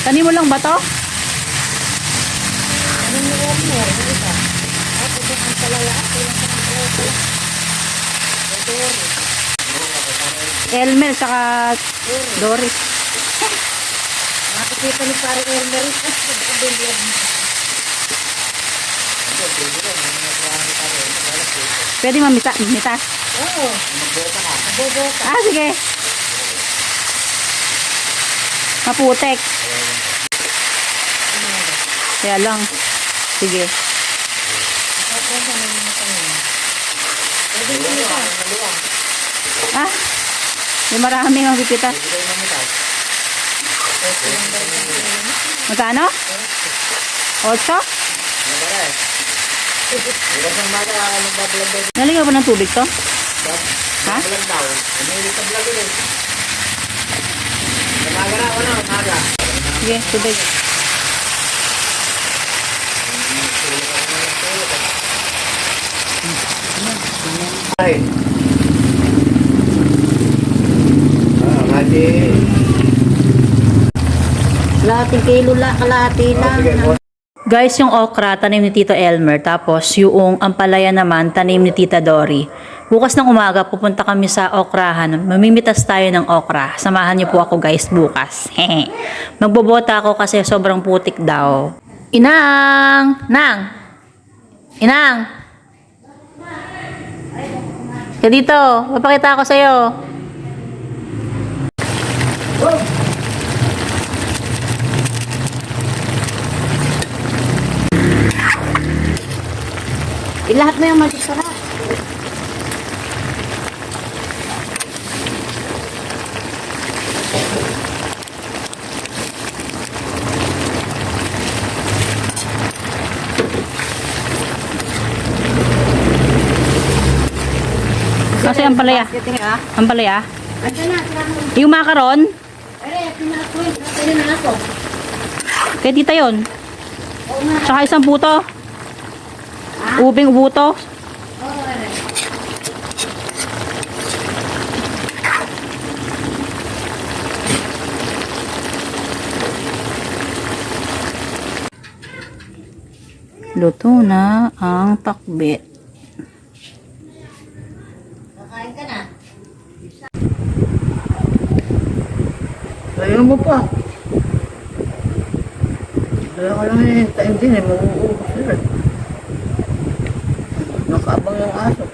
Tanim mo lang ba to? Tanim mo lang mo. Ako ito ang talala. Elmer saka Doris. Nakikita ni pare Elmer. Ang Pwede mamita, mamita. Oo. Nagbota. Ah, sige. Maputek. Kaya lang. Sige. Ah, may marami ang pipitas. Magkano? Ocho? Bukas nagbablog daw. Naligaw ba ng tubig to? Ha? Vlog daw. Umiilit sa vlog ulit. Umaga na, ano? Umaga. Sige, tubig. Ay. Ah, mati. Kalahati kilo la, kalahati lang. Guys, yung okra, tanim ni Tito Elmer. Tapos, yung ampalaya naman, tanim ni Tita Dory. Bukas ng umaga, pupunta kami sa okrahan. Mamimitas tayo ng okra. Samahan niyo po ako guys bukas. Magbobota ako kasi sobrang putik daw. Inang! Nang! Inang! Ka dito, papakita ako sa'yo. Ilahat mo yung masasarap. Kasi. Ampalaya. Ito na, sinabi mo. Yung macaron, Eh, pinako. Ito na ako. kay tita yon. Oo nga. Tsaka isang puto. Ubing eh. Luto na ang pakbet. Kakain ka na. Ayaw mo pa. Kaya ko lang hihintayin din eh, mabuubos sila. Nakaabang yung aso.